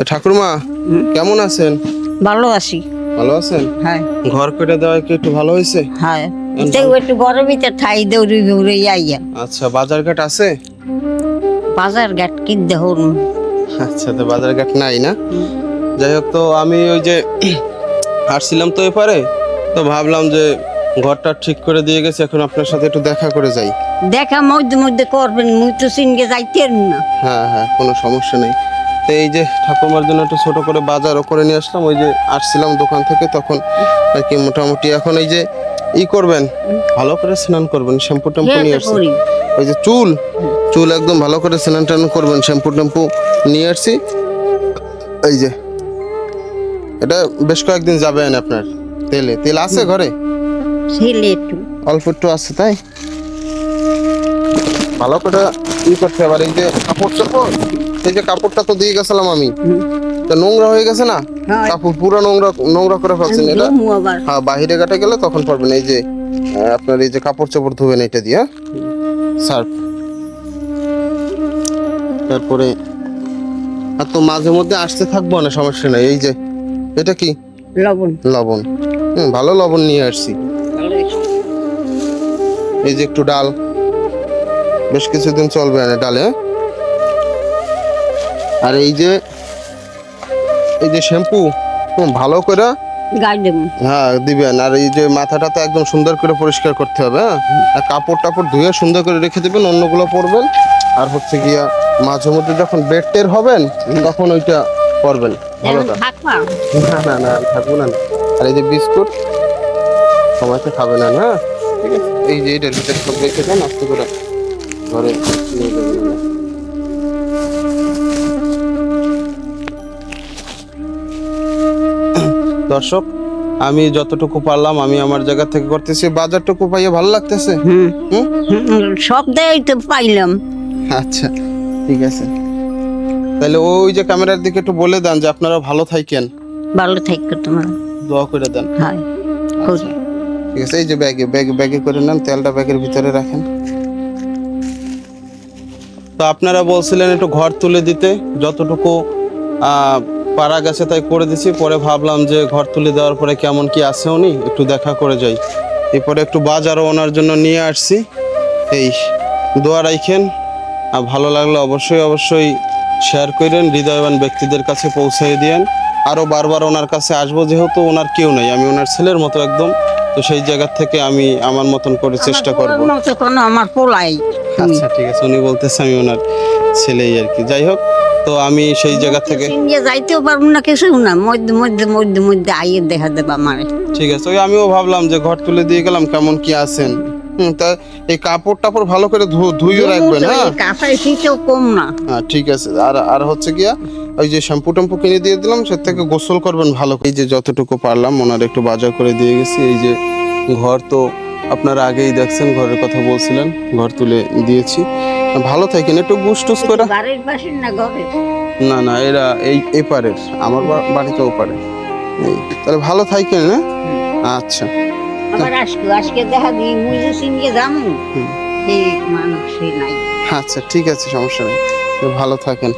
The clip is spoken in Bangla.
তা ঠাকুরমা কেমন আছেন? ভালো আছি। ভালো আছেন? হ্যাঁ। ঘর কেটে দেওয়া কি একটু ভালো হয়েছে? হ্যাঁ। একটু গরমিতে ঠাই দৌড়ি দৌড়ে আইয়া আচ্ছা বাজার ঘাট আছে? বাজার ঘাট কি দেখুন আচ্ছা তো বাজার ঘাট নাই না? যাই হোক তো আমি ওই যে আসছিলাম তো এপারে তো ভাবলাম যে ঘরটা ঠিক করে দিয়ে গেছে এখন আপনার সাথে একটু দেখা করে যাই। দেখা মধ্যে মধ্যে করবেন মুই তো সিনকে যাইতেন না। হ্যাঁ হ্যাঁ কোনো সমস্যা নেই। তো এই যে ঠাকুরমার জন্য একটু ছোট করে বাজারও করে নিয়ে আসলাম ওই যে আসছিলাম দোকান থেকে তখন আর কি মোটামুটি এখন এই যে ই করবেন ভালো করে স্নান করবেন শ্যাম্পু ট্যাম্পু নিয়ে আসছি। ওই যে চুল চুল একদম ভালো করে স্নান টান করবেন শ্যাম্পু ট্যাম্পু নিয়ে আসছি। এই যে এটা বেশ কয়েকদিন যাবেন আপনার তেলে তেল আছে ঘরে? অল্প একটু আছে তাই? ভালো করে ই করতে হবে আর এই যে কাপড় চাপড়? এই যে কাপড়টা তো দিয়ে গেছিলাম আমি। তা নোংরা হয়ে গেছে না? হ্যাঁ। কাপড় পুরো নোংরা নোংরা করে ফেলছেন এটা? হ্যাঁ বাহিরে কাটে গেলে তখন পারবেন। এই যে আপনার এই যে কাপড় চোপড় ধুবেন এটা দিয়ে সার্ফ তারপরে আর তো মাঝে মধ্যে আসতে থাকব না সমস্যা নাই। এই যে এটা কি? লবণ। লবণ। হুম ভালো লবণ নিয়ে আসছি। এই যে একটু ডাল। বেশ কিছুদিন চলবে না ডালে হ্যাঁ? আর এই যে এই যে শ্যাম্পু ভালো করে হ্যাঁ দিবেন। আর এই যে মাথাটা তো একদম সুন্দর করে পরিষ্কার করতে হবে হ্যাঁ? আর কাপড় টাপড় ধুয়ে সুন্দর করে রেখে দিবেন অন্যগুলো পরবেন। আর হচ্ছে গিয়া মাঝে মধ্যে যখন বেড টের হবেন তখন ওইটা করবেন ভালোটা না না না থাকব না। আর এই যে বিস্কুট সময়তে খাবে না হ্যাঁ? ঠিক আছে? এই যে এটার ভিতরে সব রেখে দেন আস্তে করে ঘরে নিয়ে যাবেন। দর্শক আমি যতটুকু পারলাম আমি আমার জায়গা থেকে করতেছি। বাজারটুকু পাইয়ে ভালো লাগতেছে? হুম। হুম? হুম, সব দেয় তো পাইলাম। আচ্ছা ঠিক আছে। তাহলে ওই যে ক্যামেরার দিকে একটু বলে দেন যে আপনারা ভালো থাকেন। ভালো থাকো তোমার। দোয়া করে দেন। হয় করি ঠিক আছে এই যে ব্যাগে ব্যাগে ব্যাগে করে নেন তেলটা ব্যাগের ভিতরে রাখেন। তো আপনারা বলছিলেন একটু ঘর তুলে দিতে যতটুকু পারা গেছে তাই করে দিছি। পরে ভাবলাম যে ঘর তুলে দেওয়ার পরে কেমন কি আছে উনি একটু দেখা করে যাই। এরপরে একটু বাজারও ওনার জন্য নিয়ে আসছি। এই দোয়া রাইখেন। আর ভালো লাগলে অবশ্যই অবশ্যই শেয়ার করেন হৃদয়বান ব্যক্তিদের কাছে পৌঁছে দিয়েন। আরও বারবার ওনার কাছে আসব যেহেতু ওনার কেউ নেই। আমি ওনার ছেলের মতো একদম। তো সেই জায়গা থেকে আমি আমার মতন করে চেষ্টা করব। আমার পোলাই। আচ্ছা ঠিক আছে। উনি বলতেছে আমি ওনার ছেলেই আর কি। যাই হোক তো আমি সেই জায়গা থেকে যাইতেও পারব না কিছু না। মধ্যে মধ্যে মধ্যে মধ্যে আইয়ে দেখা দেবা আমারে। ঠিক আছে ওই আমিও ভাবলাম যে ঘর তুলে দিয়ে গেলাম কেমন কি আছেন। তা এই কাপড় টাপড় ভালো করে ধুইও রাখবেন হ্যাঁ? কাঁথায় শীতেও কম না। হ্যাঁ ঠিক আছে আর আর হচ্ছে গিয়া ওই যে শ্যাম্পু ট্যাম্পু কিনে দিয়ে দিলাম সে থেকে গোসল করবেন ভালো করে। এই যে যতটুকু পারলাম ওনার একটু বাজার করে দিয়ে গেছি। এই যে ঘর তো আপনারা আগেই দেখছেন ঘরের কথা বলছিলেন ঘর তুলে দিয়েছি। ভালো থাকেন একটু গুস টুস করে না না এরা এই এপারের আমার বাড়িতে ওপারে। তাহলে ভালো থাকেন না আচ্ছা। আবার আজকে আজকে দেখা দিই মুই যে সিনকে যাব হুম। সেই মানুষ সে নাই। আচ্ছা ঠিক আছে সমস্যা নেই। ভালো থাকেন।